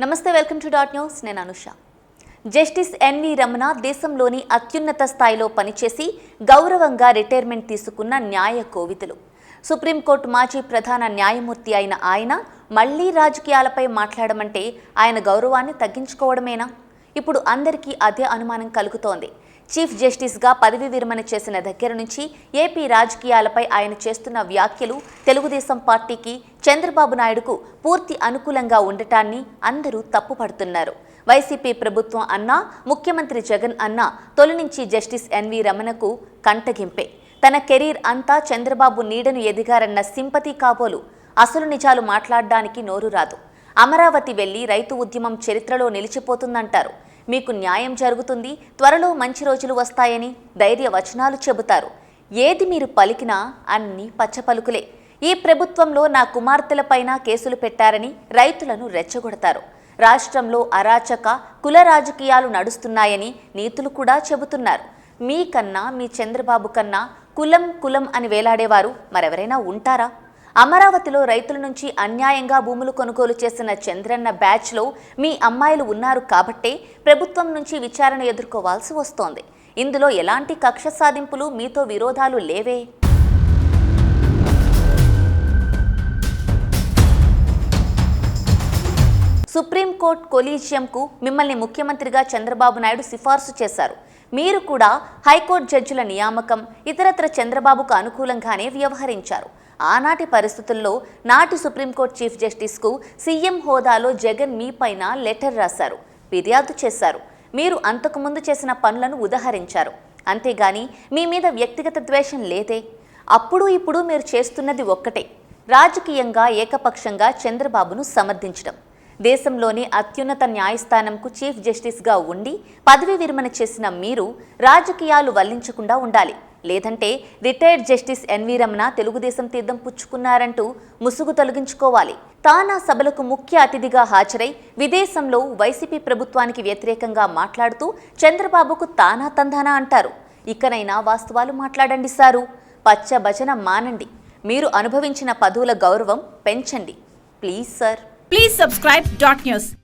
నమస్తే welcome to dot news. నేను Anusha. Justice N V Ramana దేశంలోని అత్యున్నత స్థాయిలో పనిచేసి గౌరవంగా రిటైర్మెంట్ తీసుకున్న న్యాయ కోవిదులు సుప్రీంకోర్టు మాజీ ప్రధాన న్యాయమూర్తి అయిన ఆయన మళ్ళీ రాజకీయాలపై మాట్లాడమంటే ఆయన గౌరవాన్ని తగ్గించుకోవడమేనా? ఇప్పుడు అందరికీ అదే అనుమానం కలుగుతోంది. చీఫ్ జస్టిస్గా పదవి విరమణ చేసిన దగ్గర నుంచి ఏపీ రాజకీయాలపై ఆయన చేస్తున్న వ్యాఖ్యలు తెలుగుదేశం పార్టీకి చంద్రబాబు నాయుడుకు పూర్తి అనుకూలంగా ఉండటాన్ని అందరూ తప్పుపడుతున్నారు. వైసీపీ ప్రభుత్వం అన్నా ముఖ్యమంత్రి జగన్ అన్నా తొలి నుంచి జస్టిస్ ఎన్వి రమణకు కంటగింపే. తన కెరీర్ అంతా చంద్రబాబు నీడను ఎదిగారన్న సింపతి కాబోలు. అసలు నిజాలు మాట్లాడడానికి నోరు రాదు. అమరావతి వెళ్ళి రైతు ఉద్యమం చరిత్రలో నిలిచిపోతుందంటారు. మీకు న్యాయం జరుగుతుంది త్వరలో మంచి రోజులు వస్తాయని ధైర్య వచనాలు చెబుతారు. ఏది మీరు పలికినా అన్ని పచ్చపలుకులే. ఈ ప్రభుత్వంలో నా కుమార్తెలపైన కేసులు పెట్టారని రైతులను రెచ్చగొడతారు. రాష్ట్రంలో అరాచక కుల రాజకీయాలు నడుస్తున్నాయని నీతులు కూడా చెబుతున్నారు. మీకన్నా మీ చంద్రబాబు కన్నా కులం కులం అని వేలాడేవారు మరెవరైనా ఉంటారా? అమరావతిలో రైతుల నుంచి అన్యాయంగా భూములు కొనుగోలు చేసిన చంద్రన్న బ్యాచ్లో మీ అమ్మాయిలు ఉన్నారు కాబట్టే ప్రభుత్వం నుంచి విచారణ ఎదుర్కోవాల్సి వస్తోంది. ఇందులో ఎలాంటి కక్ష సాధింపులు మీతో విరోధాలు లేవే? సుప్రీంకోర్టు కొలీజియంకు మిమ్మల్ని ముఖ్యమంత్రిగా చంద్రబాబు నాయుడు సిఫార్సు చేశారు. మీరు కూడా హైకోర్టు జడ్జిల నియామకం ఇతరత్ర చంద్రబాబుకు అనుకూలంగానే వ్యవహరించారు. ఆనాటి పరిస్థితుల్లో నాటి సుప్రీంకోర్టు చీఫ్ జస్టిస్కు సీఎం హోదాలో జగన్ మీపైన లెటర్ రాశారు. ఫిర్యాదు చేశారు. మీరు అంతకుముందు చేసిన పనులను ఉదహరించారు. అంతేగాని మీ మీద వ్యక్తిగత ద్వేషం లేదే? అప్పుడు ఇప్పుడు మీరు చేస్తున్నది ఒక్కటే. రాజకీయంగా ఏకపక్షంగా చంద్రబాబును సమర్థించడం. దేశంలోని అత్యున్నత న్యాయస్థానంకు చీఫ్ జస్టిస్గా ఉండి పదవి విరమణ చేసిన మీరు రాజకీయాలు వల్లించకుండా ఉండాలి. లేదంటే retired justice N V Ramana Telugu Desam తీర్థం పుచ్చుకున్నారంటూ ముసుగు తొలగించుకోవాలి. తానా సభలకు ముఖ్య అతిథిగా హాజరై విదేశంలో వైసీపీ ప్రభుత్వానికి వ్యతిరేకంగా మాట్లాడుతూ చంద్రబాబుకు తానా తందానా అంటారు. ఇకనైనా వాస్తవాలు మాట్లాడండి సారు. పచ్చ భజన మానండి. మీరు అనుభవించిన పదవుల గౌరవం పెంచండి. Please sir. Please subscribe dot news.